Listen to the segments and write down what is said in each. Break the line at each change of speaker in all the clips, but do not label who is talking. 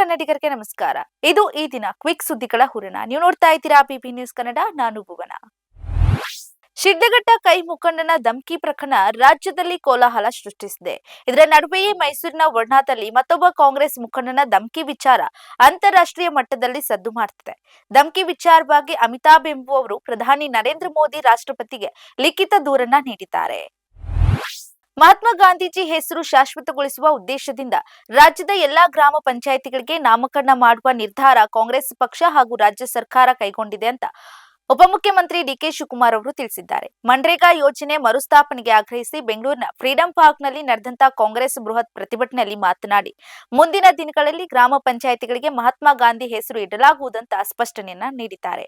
ಕನ್ನಡಿಗರಿಗೆ ನಮಸ್ಕಾರ. ಇದು ಈ ದಿನ ಕ್ವಿಕ್ ಸುದ್ದಿಗಳ ಹುರಣ. ನೀವು ನೋಡ್ತಾ ಇದ್ದೀರಾ ಬಿಬಿ ನ್ಯೂಸ್ ಕನ್ನಡ, ನಾನು ಭುವನ. ಶಿಡ್ಲಘಟ್ಟ ಕೈ ಮುಖಂಡನ ಧಮ್ಕಿ ಪ್ರಕರಣ ರಾಜ್ಯದಲ್ಲಿ ಕೋಲಾಹಲ ಸೃಷ್ಟಿಸಿದೆ. ಇದರ ನಡುವೆಯೇ ಮೈಸೂರಿನ ವರ್ಣಾದಲ್ಲಿ ಮತ್ತೊಬ್ಬ ಕಾಂಗ್ರೆಸ್ ಮುಖಂಡನ ಧಮ್ಕಿ ವಿಚಾರ ಅಂತಾರಾಷ್ಟ್ರೀಯ ಮಟ್ಟದಲ್ಲಿ ಸದ್ದು ಮಾಡ್ತಿದೆ. ಧಮ್ಕಿ ವಿಚಾರವಾಗಿ ಅಮಿತಾಬ್ ಎಂಬುವವರು ಪ್ರಧಾನಿ ನರೇಂದ್ರ ಮೋದಿ ರಾಷ್ಟ್ರಪತಿಗೆ ಲಿಖಿತ ದೂರನ್ನ ನೀಡಿದ್ದಾರೆ. ಮಹಾತ್ಮ ಗಾಂಧೀಜಿ ಹೆಸರು ಶಾಶ್ವತಗೊಳಿಸುವ ಉದ್ದೇಶದಿಂದ ರಾಜ್ಯದ ಎಲ್ಲಾ ಗ್ರಾಮ ಪಂಚಾಯಿತಿಗಳಿಗೆ ನಾಮಕರಣ ಮಾಡುವ ನಿರ್ಧಾರ ಕಾಂಗ್ರೆಸ್ ಪಕ್ಷ ಹಾಗೂ ರಾಜ್ಯ ಸರ್ಕಾರ ಕೈಗೊಂಡಿದೆ ಅಂತ ಉಪಮುಖ್ಯಮಂತ್ರಿ ಡಿಕೆ ಶಿವಕುಮಾರ್ ಅವರು ತಿಳಿಸಿದ್ದಾರೆ. ಮನ್ರೇಗಾ ಯೋಜನೆ ಮರುಸ್ಥಾಪನೆಗೆ ಆಗ್ರಹಿಸಿ ಬೆಂಗಳೂರಿನ ಫ್ರೀಡಂ ಪಾರ್ಕ್ನಲ್ಲಿ ನಡೆದಂತಹ ಕಾಂಗ್ರೆಸ್ ಬೃಹತ್ ಪ್ರತಿಭಟನೆಯಲ್ಲಿ ಮಾತನಾಡಿ, ಮುಂದಿನ ದಿನಗಳಲ್ಲಿ ಗ್ರಾಮ ಪಂಚಾಯಿತಿಗಳಿಗೆ ಮಹಾತ್ಮ ಗಾಂಧಿ ಹೆಸರು ಇಡಲಾಗುವುದಂತ ಸ್ಪಷ್ಟನೆಯನ್ನ ನೀಡಿದ್ದಾರೆ.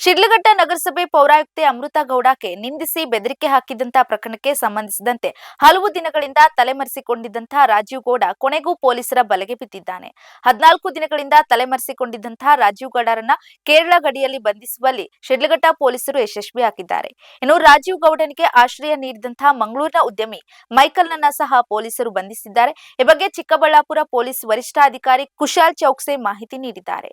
ಶಿಡ್ಲಘಟ್ಟ ನಗರಸಭೆ ಪೌರಾಯುಕ್ತೆ ಅಮೃತ ಗೌಡಕ್ಕೆ ನಿಂದಿಸಿ ಬೆದರಿಕೆ ಹಾಕಿದಂತ ಪ್ರಕರಣಕ್ಕೆ ಸಂಬಂಧಿಸಿದಂತೆ ಹಲವು ದಿನಗಳಿಂದ ತಲೆಮರೆಸಿಕೊಂಡಿದ್ದಂತಹ ರಾಜೀವ್ ಗೌಡ ಕೊನೆಗೂ ಪೊಲೀಸರ ಬಲೆಗೆ ಬಿದ್ದಿದ್ದಾನೆ. ಹದಿನಾಲ್ಕು ದಿನಗಳಿಂದ ತಲೆಮರೆಸಿಕೊಂಡಿದ್ದಂತಹ ರಾಜೀವ್ ಗೌಡರನ್ನ ಕೇರಳ ಗಡಿಯಲ್ಲಿ ಬಂಧಿಸುವಲ್ಲಿ ಶಿಡ್ಲಘಟ್ಟ ಪೊಲೀಸರು ಯಶಸ್ವಿಯಾಗಿದ್ದಾರೆ ಇನ್ನು ರಾಜೀವ್ ಗೌಡನಿಗೆ ಆಶ್ರಯ ನೀಡಿದಂತಹ ಮಂಗಳೂರಿನ ಉದ್ಯಮಿ ಮೈಕಲ್ನನ್ನ ಸಹ ಪೊಲೀಸರು ಬಂಧಿಸಿದ್ದಾರೆ. ಈ ಬಗ್ಗೆ ಚಿಕ್ಕಬಳ್ಳಾಪುರ ಪೊಲೀಸ್ ವರಿಷ್ಠಾಧಿಕಾರಿ ಕುಶಾಲ್ ಚೌಕ್ಸೆ ಮಾಹಿತಿ ನೀಡಿದ್ದಾರೆ.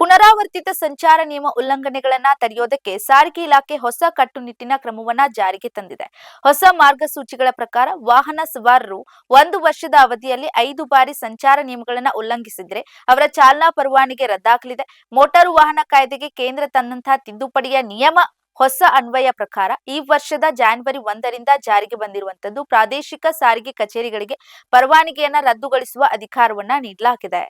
ಪುನರಾವರ್ತಿತ ಸಂಚಾರ ನಿಯಮ ಉಲ್ಲಂಘನೆಗಳನ್ನ ತಡೆಯೋದಕ್ಕೆ ಸಾರಿಗೆ ಇಲಾಖೆ ಹೊಸ ಕಟ್ಟುನಿಟ್ಟಿನ ಕ್ರಮವನ್ನ ಜಾರಿಗೆ ತಂದಿದೆ. ಹೊಸ ಮಾರ್ಗಸೂಚಿಗಳ ಪ್ರಕಾರ ವಾಹನ ಸವಾರರು ಒಂದು ವರ್ಷದ ಅವಧಿಯಲ್ಲಿ ಐದು ಬಾರಿ ಸಂಚಾರ ನಿಯಮಗಳನ್ನ ಉಲ್ಲಂಘಿಸಿದ್ರೆ ಅವರ ಚಾಲನಾ ಪರವಾನಿಗೆ ರದ್ದಾಗಲಿದೆ. ಮೋಟಾರು ವಾಹನ ಕಾಯ್ದೆಗೆ ಕೇಂದ್ರ ತನ್ನಂತಹ ತಿದ್ದುಪಡಿಯ ನಿಯಮ ಹೊಸ ಅನ್ವಯ ಪ್ರಕಾರ ಈ ವರ್ಷದ ಜಾನ್ವರಿ ಒಂದರಿಂದ ಜಾರಿಗೆ ಬಂದಿರುವಂತದ್ದು ಪ್ರಾದೇಶಿಕ ಸಾರಿಗೆ ಕಚೇರಿಗಳಿಗೆ ಪರವಾನಿಗೆಯನ್ನ ರದ್ದುಗೊಳಿಸುವ ಅಧಿಕಾರವನ್ನ ನೀಡಲಾಗಿದೆ.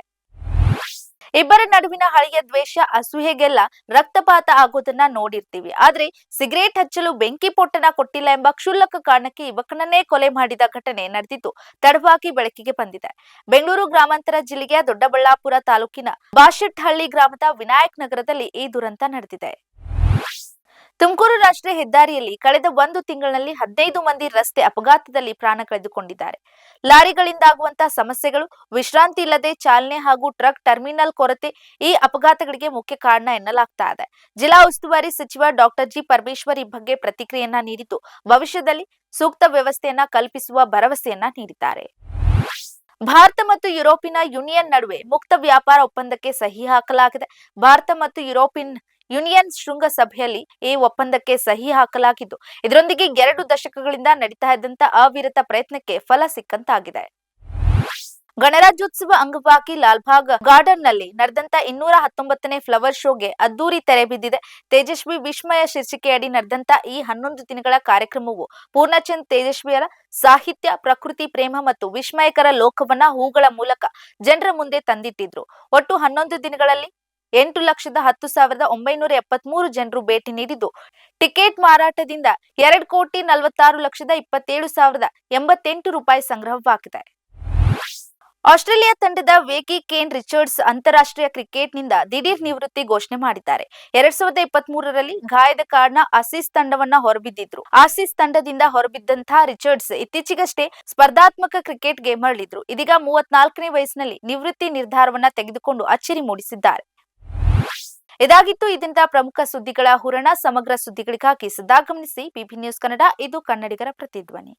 ಇಬ್ಬರ ನಡುವಿನ ಹಳೆಯ ದ್ವೇಷ ಅಸೂಹೆಗೆಲ್ಲ ರಕ್ತಪಾತ ಆಗೋದನ್ನ ನೋಡಿರ್ತೀವಿ. ಆದ್ರೆ ಸಿಗರೇಟ್ ಹಚ್ಚಲು ಬೆಂಕಿ ಪೊಟ್ಟಣ ಕೊಟ್ಟಿಲ್ಲ ಎಂಬ ಕ್ಷುಲ್ಲಕ ಕಾರಣಕ್ಕೆ ಯುವಕನನ್ನೇ ಕೊಲೆ ಮಾಡಿದ ಘಟನೆ ನಡೆದಿದ್ದು ತಡವಾಗಿ ಬೆಳಕಿಗೆ ಬಂದಿದೆ. ಬೆಂಗಳೂರು ಗ್ರಾಮಾಂತರ ಜಿಲ್ಲೆಯ ದೊಡ್ಡಬಳ್ಳಾಪುರ ತಾಲೂಕಿನ ಬಾಶೆಟ್ಹಳ್ಳಿ ಗ್ರಾಮದ ವಿನಾಯಕ್ ನಗರದಲ್ಲಿ ಈ ದುರಂತ ನಡೆದಿದೆ. ತುಮಕೂರು ರಾಷ್ಟ್ರೀಯ ಹೆದ್ದಾರಿಯಲ್ಲಿ ಕಳೆದ ಒಂದು ತಿಂಗಳಿನಲ್ಲಿ ಹದಿನೈದು ಮಂದಿ ರಸ್ತೆ ಅಪಘಾತದಲ್ಲಿ ಪ್ರಾಣ ಕಳೆದುಕೊಂಡಿದ್ದಾರೆ. ಲಾರಿಗಳಿಂದಾಗುವಂತಹ ಸಮಸ್ಯೆಗಳು, ವಿಶ್ರಾಂತಿ ಇಲ್ಲದೆ ಚಾಲನೆ ಹಾಗೂ ಟ್ರಕ್ ಟರ್ಮಿನಲ್ ಕೊರತೆ ಈ ಅಪಘಾತಗಳಿಗೆ ಮುಖ್ಯ ಕಾರಣ ಎನ್ನಲಾಗ್ತಾ ಇದೆ. ಜಿಲ್ಲಾ ಉಸ್ತುವಾರಿ ಸಚಿವ ಡಾಕ್ಟರ್ ಜಿ ಪರಮೇಶ್ವರ್ ಈ ಬಗ್ಗೆ ಪ್ರತಿಕ್ರಿಯೆಯನ್ನ ನೀಡಿದ್ದು, ಭವಿಷ್ಯದಲ್ಲಿ ಸೂಕ್ತ ವ್ಯವಸ್ಥೆಯನ್ನ ಕಲ್ಪಿಸುವ ಭರವಸೆಯನ್ನ ನೀಡಿದ್ದಾರೆ. ಭಾರತ ಮತ್ತು ಯುರೋಪಿನ ಯೂನಿಯನ್ ನಡುವೆ ಮುಕ್ತ ವ್ಯಾಪಾರ ಒಪ್ಪಂದಕ್ಕೆ ಸಹಿ ಹಾಕಲಾಗಿದೆ. ಭಾರತ ಮತ್ತು ಯುರೋಪಿಯನ್ ಯೂನಿಯನ್ ಶೃಂಗಸಭೆಯಲ್ಲಿ ಈ ಒಪ್ಪಂದಕ್ಕೆ ಸಹಿ ಹಾಕಲಾಗಿದ್ದು, ಇದರೊಂದಿಗೆ ಎರಡು ದಶಕಗಳಿಂದ ನಡೀತಾ ಇದ್ದಂತ ಅವಿರತ ಪ್ರಯತ್ನಕ್ಕೆ ಫಲ ಸಿಕ್ಕಂತಾಗಿದೆ. ಗಣರಾಜ್ಯೋತ್ಸವ ಅಂಗವಾಗಿ ಲಾಲ್ಬಾಗ್ ಗಾರ್ಡನ್ನಲ್ಲಿ ನಡೆದಂತ ಇನ್ನೂರ ಹತ್ತೊಂಬತ್ತನೇ ಫ್ಲವರ್ ಶೋಗೆ ಅದ್ದೂರಿ ತೆರೆ ಬಿದ್ದಿದೆ. ತೇಜಸ್ವಿ ವಿಸ್ಮಯ ಶೀರ್ಷಿಕೆಯಡಿ ನಡೆದಂತ ಈ ಹನ್ನೊಂದು ದಿನಗಳ ಕಾರ್ಯಕ್ರಮವು ಪೂರ್ಣಚಂದ್ ತೇಜಸ್ವಿಯರ ಸಾಹಿತ್ಯ, ಪ್ರಕೃತಿ, ಪ್ರೇಮ ಮತ್ತು ವಿಸ್ಮಯಕರ ಲೋಕವನ್ನ ಹೂಗಳ ಮೂಲಕ ಜನರ ಮುಂದೆ ತಂದಿಟ್ಟಿದ್ರು. ಒಟ್ಟು ಹನ್ನೊಂದು ದಿನಗಳಲ್ಲಿ ಎಂಟು ಲಕ್ಷದ ಹತ್ತು ಸಾವಿರದ ಒಂಬೈನೂರ ಎಪ್ಪತ್ಮೂರು ಜನರು ಭೇಟಿ ನೀಡಿದ್ದು. ಟಿಕೆಟ್ ಮಾರಾಟದಿಂದ ಎರಡು ಕೋಟಿ ನಲವತ್ತಾರು ಲಕ್ಷದ ಇಪ್ಪತ್ತೇಳು ಸಾವಿರದ ಎಂಬತ್ತೆಂಟು ರೂಪಾಯಿ ಸಂಗ್ರಹವಾಗಿದೆ. ಆಸ್ಟ್ರೇಲಿಯಾ ತಂಡದ ವೇಕಿ ಕೇನ್ ರಿಚರ್ಡ್ಸ್ ಅಂತಾರಾಷ್ಟ್ರೀಯ ಕ್ರಿಕೆಟ್ನಿಂದ ದಿಢೀರ್ ನಿವೃತ್ತಿ ಘೋಷಣೆ ಮಾಡಿದ್ದಾರೆ. ಎರಡ್ ಸಾವಿರದ ಇಪ್ಪತ್ತ್ ಮೂರರಲ್ಲಿ ಗಾಯದ ಕಾರಣ ಆಸೀಸ್ ತಂಡವನ್ನ ಹೊರಬಿದ್ದಿದ್ರು. ಆಸೀಸ್ ತಂಡದಿಂದ ಹೊರಬಿದ್ದಂತಹ ರಿಚರ್ಡ್ಸ್ ಇತ್ತೀಚೆಗಷ್ಟೇ ಸ್ಪರ್ಧಾತ್ಮಕ ಕ್ರಿಕೆಟ್ಗೆ ಮರಳಿದ್ರು. ಇದೀಗ ಮೂವತ್ನಾಲ್ಕನೇ ವಯಸ್ಸಿನಲ್ಲಿ ನಿವೃತ್ತಿ ನಿರ್ಧಾರವನ್ನ ತೆಗೆದುಕೊಂಡು ಅಚ್ಚರಿ ಮೂಡಿಸಿದ್ದಾರೆ. ಇದಾಗಿತ್ತು ಇದರಿಂದ ಪ್ರಮುಖ ಸುದ್ದಿಗಳ ಹುರಣ ಸಮಗ್ರ ಸುದ್ದಿಗಳಿಗಾಗಿ ಸದಾ ಗಮನಿಸಿ ಬಿಬಿ ನ್ಯೂಸ್ ಕನ್ನಡ, ಇದು ಕನ್ನಡಿಗರ ಪ್ರತಿಧ್ವನಿ.